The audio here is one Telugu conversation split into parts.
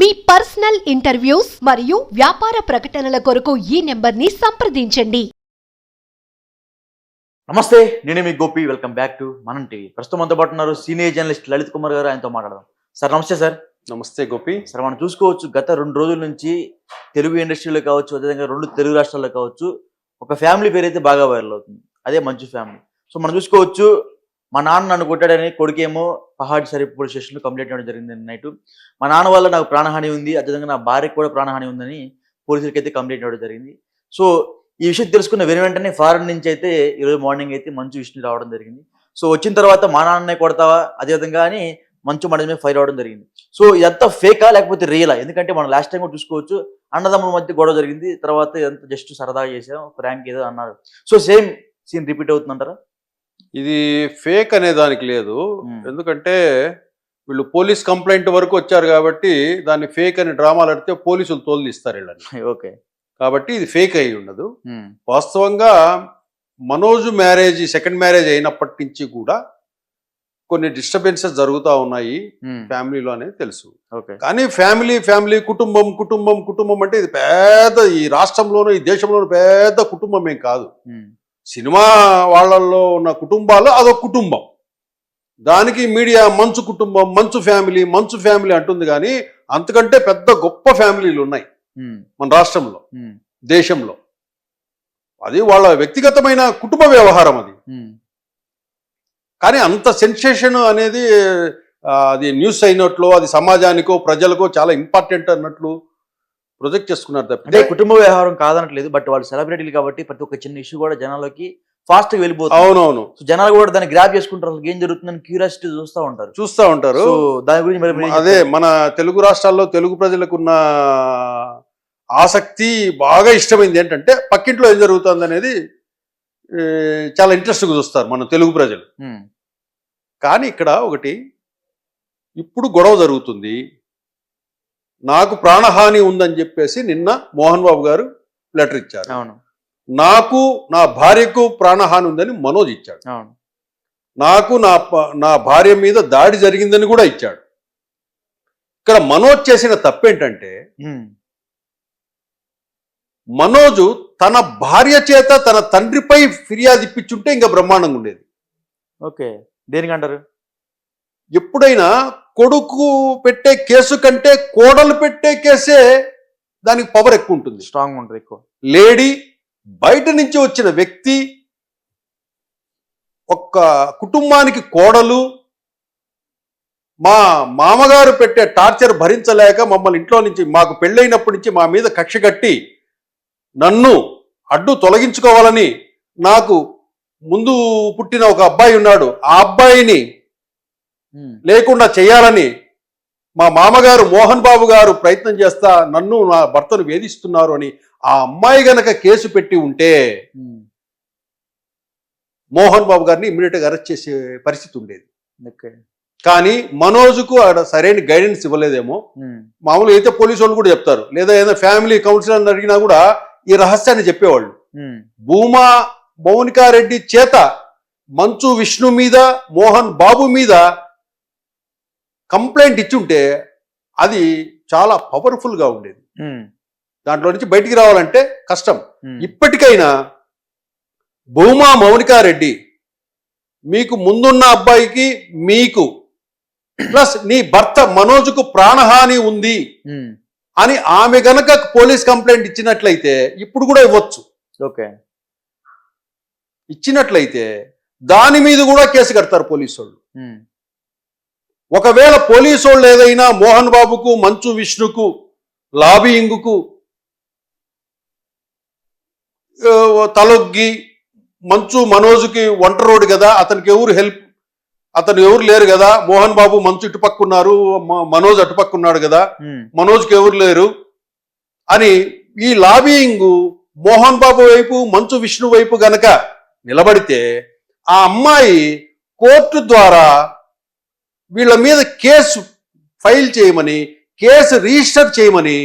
మీ పర్సనల్ ఇంటర్వ్యూస్ మరియు వ్యాపార ప్రకటనల కొరకు ఈ నెంబర్ని సంప్రదించండి. నమస్తే నేను మీ Gopi. Welcome back to Manam TV ప్రస్తుతం మనతో పాటు ఉన్నారు సీనియర్ జర్నలిస్ట్ లలిత్ కుమార్ గారు. ఆయనతో మాట్లాడదాం. సార్ నమస్తే సార్. నమస్తే గోపి. సార్ మనం చూసుకోవచ్చు గత రెండు రోజుల నుంచి తెలుగు ఇండస్ట్రీలో కావచ్చు అదేవిధంగా రెండు తెలుగు రాష్ట్రాల్లో కావచ్చు ఒక ఫ్యామిలీ పేరు అయితే బాగా వైరల్ అవుతుంది. అదే మంచు ఫ్యామిలీ. సో మనం చూసుకోవచ్చు మా నాన్న నన్ను కొట్టాడని కొడుకేమో పహాడ్ షరీఫ్ పోలీస్ స్టేషన్లో కంప్లైంట్ ఇవ్వడం జరిగింది నైట్. మా నాన్న వల్ల నాకు ప్రాణహాని ఉంది అదేవిధంగా నా భార్యకు కూడా ప్రాణహాని ఉందని పోలీసులకి అయితే కంప్లైంట్ ఇవ్వడం జరిగింది. సో ఈ విషయం తెలుసుకున్న వెను వెంటనే ఫారెన్ నుంచి అయితే ఈరోజు మార్నింగ్ అయితే మంచు విష్ణు రావడం జరిగింది. సో వచ్చిన తర్వాత మా నాన్నే కొడతావా? అదేవిధంగా అని మంచు మన మీద ఫైర్ అవడం జరిగింది. సో ఇదంతా ఫేకా లేకపోతే రియలా? ఎందుకంటే మనం లాస్ట్ టైం కూడా చూసుకోవచ్చు అన్నదమ్ముల మధ్య గొడవ జరిగింది తర్వాత ఇదంతా జస్ట్ సరదాగా చేసాం ప్రాంక్ ఏదో అన్నారు. సో సేమ్ సీన్ రిపీట్ అవుతుందంటారా? ఇది ఫేక్ అనే దానికి లేదు. ఎందుకంటే వీళ్ళు పోలీస్ కంప్లైంట్ వరకు వచ్చారు కాబట్టి దాన్ని ఫేక్ అని డ్రామాలు ఆడితే పోలీసులు తోలిస్తారు వీళ్ళని. ఓకే. కాబట్టి ఇది ఫేక్ అయి ఉండదు. వాస్తవంగా మనోజ్ మ్యారేజ్ సెకండ్ మ్యారేజ్ అయినప్పటి నుంచి కూడా కొన్ని డిస్టర్బెన్సెస్ జరుగుతూ ఉన్నాయి ఫ్యామిలీలో అనేది తెలుసు. ఓకే. కానీ ఫ్యామిలీ ఫ్యామిలీ కుటుంబం కుటుంబం కుటుంబం అంటే ఇది పెద్ద ఈ రాష్ట్రంలోనూ ఈ దేశంలోనూ పెద్ద కుటుంబం ఏం కాదు. సినిమా వాళ్ళల్లో ఉన్న కుటుంబాలు అదొక కుటుంబం. దానికి మీడియా మంచు కుటుంబం మంచు ఫ్యామిలీ మంచు ఫ్యామిలీ అంటుంది కానీ అంతకంటే పెద్ద గొప్ప ఫ్యామిలీలు ఉన్నాయి మన రాష్ట్రంలో దేశంలో. అది వాళ్ళ వ్యక్తిగతమైన కుటుంబ వ్యవహారం అది. కానీ అంత సెన్సేషన్ అనేది అది న్యూస్ అయినట్లు అది సమాజానికో ప్రజలకో చాలా ఇంపార్టెంట్ అన్నట్లు ప్రొజెక్ట్ చేసుకున్నారు అంటే తప్పితే కుటుంబ వ్యవహారం కాదనట్లేదు బట్ వాళ్ళు సెలబ్రిటీలు కాబట్టి ప్రతి ఒక్క చిన్న ఇష్యూ కూడా జనాలకి ఫాస్ట్గా వెళ్ళిపోతుంది. అవునవును. సో జనాలు కూడా దాన్ని గ్రాప్ చేసుకుంటారు అసలు ఏం జరుగుతుందని క్యూరియాసిటీ చూస్తూ ఉంటారు. చూస్తూ ఉంటారు. దాని గురించి అదే? మన తెలుగు రాష్ట్రాల్లో తెలుగు ప్రజలకున్న ఆసక్తి బాగా ఇష్టమైంది ఏంటంటే పక్కింట్లో ఏం జరుగుతుంది అనేది చాలా ఇంట్రెస్ట్గా చూస్తారు మన తెలుగు ప్రజలు. కానీ ఇక్కడ ఒకటి ఇప్పుడు గొడవ జరుగుతుంది. నాకు ప్రాణహాని ఉందని చెప్పేసి నిన్న మోహన్ బాబు గారు లెటర్ ఇచ్చారు. అవును. నాకు నా భార్యకు ప్రాణహాని ఉందని మనోజ్ ఇచ్చాడు. అవును. నాకు నా నా భార్య మీద దాడి జరిగిందని కూడా ఇచ్చాడు. ఇక్కడ మనోజ్ చేసిన తప్పేంటంటే మనోజు తన భార్య చేత తన తండ్రిపై ఫిర్యాదు ఇప్పించుంటే ఇంకా బ్రహ్మాండంగా ఉండేది. ఓకే. దేనికి అంటారు ఎప్పుడైనా కొడుకు పెట్టే కేసు కంటే కోడలు పెట్టే కేసే దానికి పవర్ ఎక్కువ ఉంటుంది. స్ట్రాంగ్ ఉంటుంది ఎక్కువ. లేడీ బయట నుంచి వచ్చిన వ్యక్తి ఒక్క కుటుంబానికి కోడలు మా మామగారు పెట్టే టార్చర్ భరించలేక మమ్మల్ని ఇంట్లో నుంచి మాకు పెళ్ళైనప్పటి నుంచి మా మీద కక్ష కట్టి నన్ను అడ్డు తొలగించుకోవాలని నాకు ముందు పుట్టిన ఒక అబ్బాయి ఉన్నాడు. ఆ అబ్బాయిని లేకుండా చేయాలని మా మామగారు మోహన్ బాబు గారు ప్రయత్నం చేస్తా నన్ను నా భర్తను వేధిస్తున్నారు అని ఆ అమ్మాయి గనక కేసు పెట్టి ఉంటే మోహన్ బాబు గారిని ఇమ్మీడియట్గా అరెస్ట్ చేసే పరిస్థితి ఉండేది. కానీ మనోజ్కు ఆడ సరైన గైడెన్స్ ఇవ్వలేదేమో. మామూలుగా అయితే పోలీసు వాళ్ళు కూడా చెప్తారు. లేదా ఏదైనా ఫ్యామిలీ కౌన్సిలర్ అడిగినా కూడా ఈ రహస్యాన్ని చెప్పేవాళ్ళు. భూమా మౌనికారెడ్డి చేత మంచు విష్ణు మీద మోహన్ బాబు మీద కంప్లైంట్ ఇచ్చుంటే అది చాలా పవర్ఫుల్గా ఉండేది. దాంట్లో నుంచి బయటికి రావాలంటే కష్టం. ఇప్పటికైనా భూమా మౌనికారెడ్డి మీకు ముందున్న అబ్బాయికి మీకు ప్లస్ నీ భర్త మనోజ్కు ప్రాణహాని ఉంది అని ఆమె గనక పోలీస్ కంప్లైంట్ ఇచ్చినట్లయితే ఇప్పుడు కూడా ఇవ్వచ్చు. ఓకే. ఇచ్చినట్లయితే దాని మీద కూడా కేసు కడతారు పోలీసు వాళ్ళు ఒకవేళ పోలీసు వాళ్ళు ఏదైనా మోహన్ బాబుకు మంచు విష్ణుకు లాబింగుకు ఆ, తలొగ్గి మంచు మనోజ్కి ఒంట రోడ్డు కదా అతనికి ఎవరు హెల్ప్ అతను ఎవరు లేరు కదా మోహన్ బాబు మంచు ఇటుపక్క ఉన్నారు మనోజ్ అటుపక్క ఉన్నాడు కదా మనోజ్కి ఎవరు లేరు అని ఈ లాబింగ్ మోహన్ బాబు వైపు మంచు విష్ణు వైపు గనక నిలబడితే ఆ అమ్మాయి కోర్టు ద్వారా వీళ్ళ మీద కేసు ఫైల్ చేయమని కేసు రిజిస్టర్ చేయమని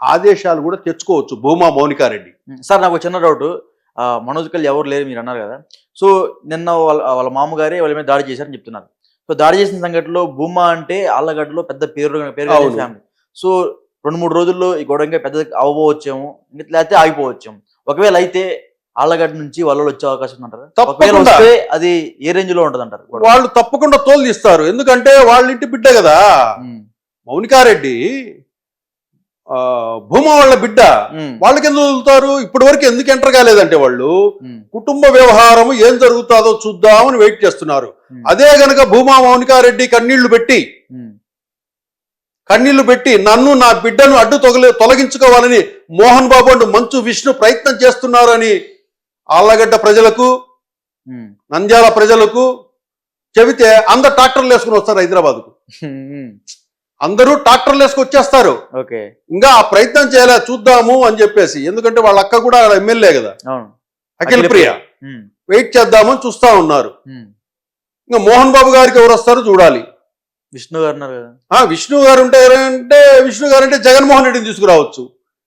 ఆదేశాలు కూడా తెచ్చుకోవచ్చు భూమా మౌనికారెడ్డి. సార్ నాకు చిన్న డౌట్. మనోజ్ కల్ ఎవరు లేరు మీరు అన్నారు కదా. సో నిన్న వాళ్ళ వాళ్ళ మామగారే వాళ్ళ మీద దాడి చేశారని చెప్తున్నారు. సో దాడి చేసిన సంఘటనలో భూమా అంటే ఆళ్ళగడ్డలో పెద్ద పేరు పేరు. ఫ్యామిలీ సో రెండు మూడు రోజుల్లో ఈ గొడవ ఇంకా పెద్ద అవ్వవచ్చేమో ఇంకా లేకపోతే ఆగిపోవచ్చేమో. ఒకవేళ అయితే ఆళ్ళగడ్డ నుంచి వాళ్ళు వచ్చే అవకాశం ఉందంటారా? ఒకవేళ తప్పకుండా. వస్తే అది ఏ రేంజ్లో ఉంటది అంటారు? వాళ్ళు తప్పకుండా తోలు తీస్తారు. ఎందుకంటే వాళ్ళ ఇంటి బిడ్డ కదా. మౌనికారెడ్డి భూమా వాళ్ళ బిడ్డ. వాళ్ళకి ఎందుకు వదులుతారు? ఇప్పటి వరకు ఎందుకు ఎంటర్ కాలేదంటే వాళ్ళు కుటుంబ వ్యవహారం ఏం జరుగుతుందో చూద్దామని వెయిట్ చేస్తున్నారు. అదే గనక భూమా మౌనికారెడ్డి కన్నీళ్ళు పెట్టి కన్నీళ్ళు పెట్టి నన్ను నా బిడ్డను అడ్డు తొలగి తొలగించుకోవాలని మోహన్ బాబు అంటూ మంచు విష్ణు ప్రయత్నం చేస్తున్నారని ఆళ్ళగడ్డ ప్రజలకు నంద్యాల ప్రజలకు చెబితే అందరు ట్రాక్టర్లు వేసుకుని వస్తారు హైదరాబాద్కు. అందరూ ట్రాక్టర్లు వేసుకు వచ్చేస్తారు. ఇంకా ఆ ప్రయత్నం చేయలే చూద్దాము అని చెప్పేసి. ఎందుకంటే వాళ్ళ అక్క కూడా ఎమ్మెల్యే కదా. అఖిల ప్రియ. వెయిట్ చేద్దామని చూస్తా ఉన్నారు. ఇంకా మోహన్ బాబు గారికి ఎవరు వస్తారో చూడాలి. విష్ణు గారు ఉన్నారు కదా. ఆ విష్ణు గారు ఉంటే ఎవరంటే విష్ణు గారు అంటే జగన్మోహన్ రెడ్డిని తీసుకురావచ్చు.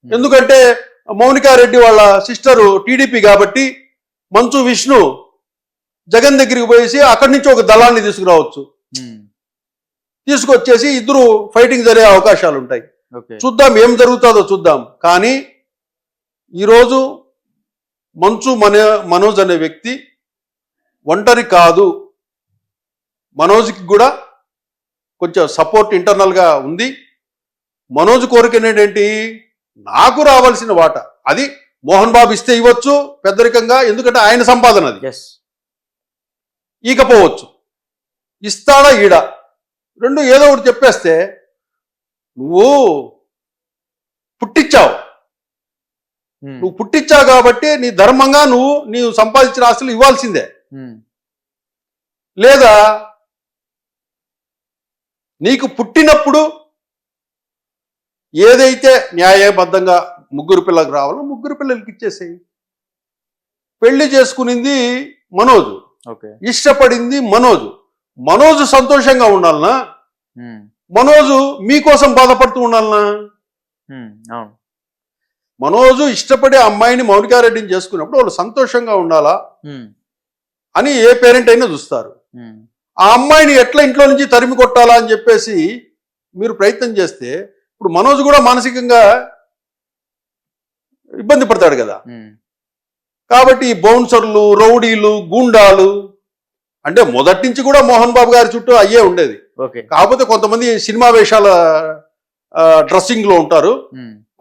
ఎందుకంటే మౌనికారెడ్డి వాళ్ళ సిస్టరు టీడీపీ కాబట్టి మంచు విష్ణు జగన్ దగ్గరికి పోయేసి అక్కడి నుంచి ఒక దళాన్ని తీసుకురావచ్చు. తీసుకొచ్చేసి ఇద్దరు ఫైటింగ్ జరిగే అవకాశాలు ఉంటాయి. చూద్దాం ఏం జరుగుతుందో చూద్దాం. కానీ ఈరోజు మంచు మన మనోజ్ అనే వ్యక్తి ఒంటరి కాదు. మనోజ్కి కూడా కొంచెం సపోర్ట్ ఇంటర్నల్గా ఉంది. మనోజ్ కోరిక ఏంటి నాకు రావాల్సిన వాట. అది మోహన్ బాబు ఇస్తే ఇవ్వచ్చు పెద్దరికంగా ఎందుకంటే ఆయన సంపాదన అది. ఎస్ ఈకపోవచ్చు ఇస్తాడా ఈడ? రెండు ఏదో ఒకటి చెప్పేస్తే నువ్వు పుట్టించావు నువ్వు పుట్టించావు కాబట్టి నీ ధర్మంగా నువ్వు నీవు సంపాదించిన ఆస్తులు ఇవ్వాల్సిందే. లేదా నీకు పుట్టినప్పుడు ఏదైతే న్యాయబద్ధంగా ముగ్గురు పిల్లలకు రావాలో ముగ్గురు పిల్లలకి ఇచ్చేసేయి. పెళ్ళి చేసుకునింది మనోజు. ఓకే. ఇష్టపడింది మనోజు. మనోజు సంతోషంగా ఉండాలనా? మనోజు మీకోసం బాధపడుతూ ఉండాలనా? మనోజు ఇష్టపడే అమ్మాయిని మౌనికారెడ్డిని చేసుకున్నప్పుడు వాళ్ళు సంతోషంగా ఉండాలా? అని ఏ పేరెంట్ అయినా చూస్తారు. ఆ అమ్మాయిని ఎట్లా ఇంట్లో నుంచి తరిమి కొట్టాలా అని చెప్పేసి మీరు ప్రయత్నం చేస్తే ఇప్పుడు మనోజ్ కూడా మానసికంగా ఇబ్బంది పడతాడు కదా. కాబట్టి ఈ బౌన్సర్లు రౌడీలు గూండాలు అంటే మొదటి నుంచి కూడా మోహన్ బాబు గారి చుట్టూ అయ్యే ఉండేది. ఓకే. కాకపోతే కొంతమంది సినిమా వేషాల డ్రెస్సింగ్లో ఉంటారు.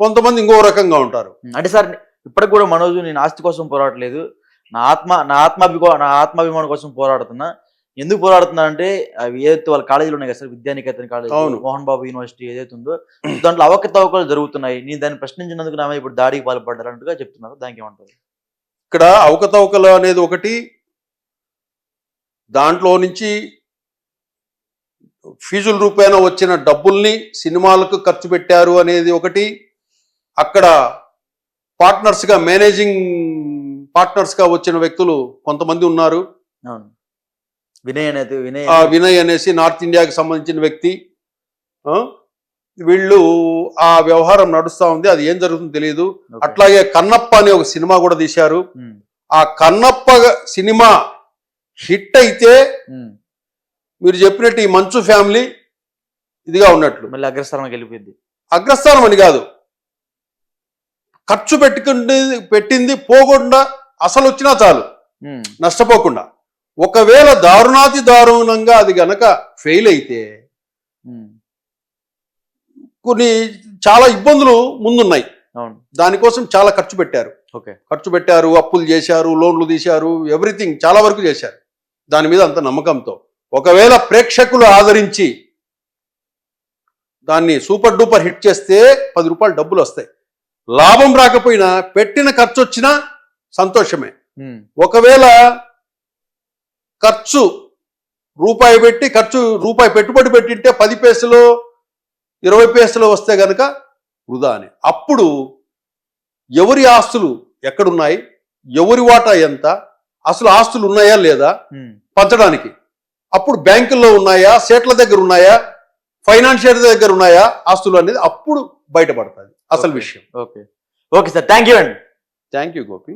కొంతమంది ఇంకో రకంగా ఉంటారు. అంటే సార్ ఇప్పటికి కూడా మనోజు నేను ఆస్తి కోసం పోరాడలేదు నా ఆత్మ నా ఆత్మాభికో నా ఆత్మాభిమానం కోసం పోరాడుతున్నా. ఎందుకు పోరాడుతున్నా అంటే అవి ఏదైతే వాళ్ళ కాలేజీలు ఉన్నాయి కదా sir Vidyanikethan college. Mohan Babu university ఏదైతే ఉందో దాంట్లో అవకతవకలు జరుగుతున్నాయి. నేను దాన్ని ప్రశ్నించినందుకు నా మీద ఇప్పుడు దాడికి పాల్పడ్డారంటగా చెప్తున్నారు. దానికి ఏమంటారు? ఇక్కడ అవకతవకలు అనేది ఒకటి దాంట్లో నుంచి ఫీజుల రూపేణా వచ్చిన డబ్బుల్ని సినిమాలకు ఖర్చు పెట్టారు అనేది ఒకటి అక్కడ పార్ట్నర్స్గా మేనేజింగ్ పార్ట్నర్స్గా వచ్చిన వ్యక్తులు కొంతమంది ఉన్నారు. అవును. వినయ్ అనేది వినయ్ ఆ వినయ్ అనేసి నార్త్ ఇండియాకి సంబంధించిన వ్యక్తి. వీళ్ళు ఆ వ్యవహారం నడుస్తా ఉంది. అది ఏం జరుగుతుందో తెలియదు. అట్లాగే కన్నప్ప అనే ఒక సినిమా కూడా తీశారు. ఆ కన్నప్ప సినిమా హిట్ అయితే. మీరు చెప్పినట్టు ఈ మంచు ఫ్యామిలీ ఇదిగా ఉన్నట్లు. మళ్ళీ అగ్రస్థానానికి వెళ్ళిపోయింది. అగ్రస్థానం అని కాదు. ఖర్చు పెట్టుకుంటే పెట్టింది పోకుండా అసలు వచ్చినా చాలు. నష్టపోకుండా. ఒకవేళ దారుణాతి దారుణంగా అది గనక ఫెయిల్ అయితే కొన్ని చాలా ఇబ్బందులు ముందున్నాయి. దానికోసం చాలా ఖర్చు పెట్టారు. ఓకే. ఖర్చు పెట్టారు అప్పులు చేశారు లోన్లు తీశారు ఎవ్రీథింగ్ చాలా వరకు చేశారు. దాని మీద అంత నమ్మకంతో. ఒకవేళ ప్రేక్షకులు ఆదరించి దాన్ని సూపర్ డూపర్ హిట్ చేస్తే పది రూపాయలు డబ్బులు వస్తాయి. లాభం రాకపోయినా పెట్టిన ఖర్చు వచ్చినా సంతోషమే ఒకవేళ ఖర్చు రూపాయి పెట్టి ఖర్చు రూపాయి పెట్టుబడి పెట్టింటే పది పైసలు ఇరవై పైసలు వస్తే గనక వృధా అని. అప్పుడు ఎవరి ఆస్తులు ఎక్కడున్నాయి ఎవరి వాటా ఎంత అసలు ఆస్తులు ఉన్నాయా లేదా. పంచడానికి. అప్పుడు బ్యాంకుల్లో ఉన్నాయా సేట్ల దగ్గర ఉన్నాయా ఫైనాన్షియర్ దగ్గర ఉన్నాయా ఆస్తులు అనేది అప్పుడు బయటపడుతుంది అసలు. విషయం. Okay. Okay sir thank you అండి. Thank you Gopi.